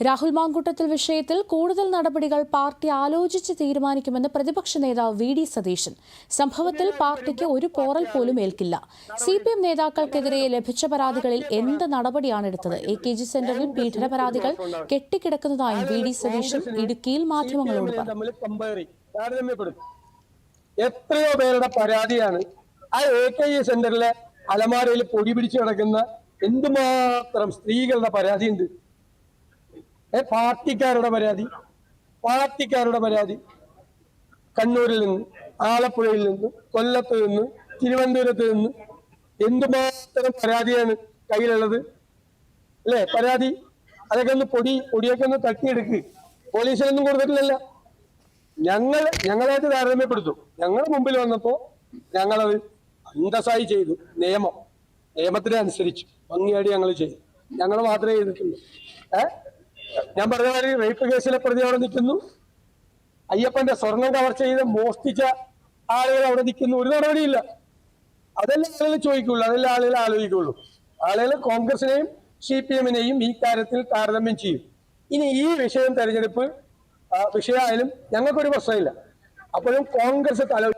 രാഹുൽ മാങ്കൂട്ടത്തിൽ വിഷയത്തിൽ കൂടുതൽ നടപടികൾ പാർട്ടി ആലോചിച്ച് തീരുമാനിക്കുമെന്ന് പ്രതിപക്ഷ നേതാവ് വി ഡി സതീശൻ. സംഭവത്തിൽ പാർട്ടിക്ക് ഒരു പോറൽ പോലും ഏൽക്കില്ല. സി പി എം നേതാക്കൾക്കെതിരെ ലഭിച്ച പരാതികളിൽ എന്ത് നടപടിയാണ് എടുത്തത് എ കെ ജി സെന്ററിൽ പീഡന പരാതികൾ കെട്ടിക്കിടക്കുന്നതായും വി ഡി സതീശൻ ഇടുക്കിയിൽ മാധ്യമങ്ങളോട് എത്രയോ പേരുടെ പരാതിയാണ് ആ എ കെ ഇ സെന്ററിലെ അലമാരയിൽ പൊടി പിടിച്ചു കിടക്കുന്ന എന്തുമാത്രം സ്ത്രീകളുടെ പരാതി ഉണ്ട് ഏ പാർട്ടിക്കാരുടെ പരാതി. പാർട്ടിക്കാരുടെ പരാതി. കണ്ണൂരിൽ നിന്ന് ആലപ്പുഴയിൽ നിന്ന് കൊല്ലത്ത് നിന്ന് തിരുവനന്തപുരത്ത് നിന്ന് എന്തുമാത്രം പരാതിയാണ് കയ്യിലുള്ളത്? അല്ലേ? പരാതി. അതൊക്കെ ഒന്ന് പൊടി പൊടിയൊക്കെ ഒന്ന് തട്ടിയെടുക്ക്. പോലീസിലൊന്നും കൊടുത്തിട്ടില്ലല്ല. ഞങ്ങൾ ഞങ്ങളായിട്ട് താരതമ്യപ്പെടുത്തും. ഞങ്ങൾ മുമ്പിൽ വന്നപ്പോ ഞങ്ങളത് അന്തസ്സായി ചെയ്തു. നിയമം. നിയമത്തിനനുസരിച്ച് ഭംഗിയായിട്ട് ഞങ്ങൾ ചെയ്തു. ഞങ്ങൾ മാത്രമേ ചെയ്തിട്ടുള്ളൂ. ഏ? ഞാൻ പറഞ്ഞ മാതിരി റേപ്പ് കേസിലെ പ്രതി അവിടെ നിൽക്കുന്നു. അയ്യപ്പന്റെ സ്വർണം കവർ ചെയ്ത് മോഷ്ടിച്ച ആളുകൾ അവിടെ നിൽക്കുന്നു. ഒരു നടപടിയില്ല. അതെല്ലാം ആളുകൾ ചോദിക്കുള്ളൂ. അതെല്ലാം ആളുകൾ ആലോചിക്കുള്ളൂ. ആളുകൾ കോൺഗ്രസിനെയും സി പി എമ്മിനെയും ഈ കാര്യത്തിൽ താരതമ്യം ചെയ്യും. ഇനി ഈ വിഷയം തെരഞ്ഞെടുപ്പ് വിഷയമായാലും ഞങ്ങൾക്കൊരു പ്രശ്നമില്ല. അപ്പോഴും കോൺഗ്രസ് തല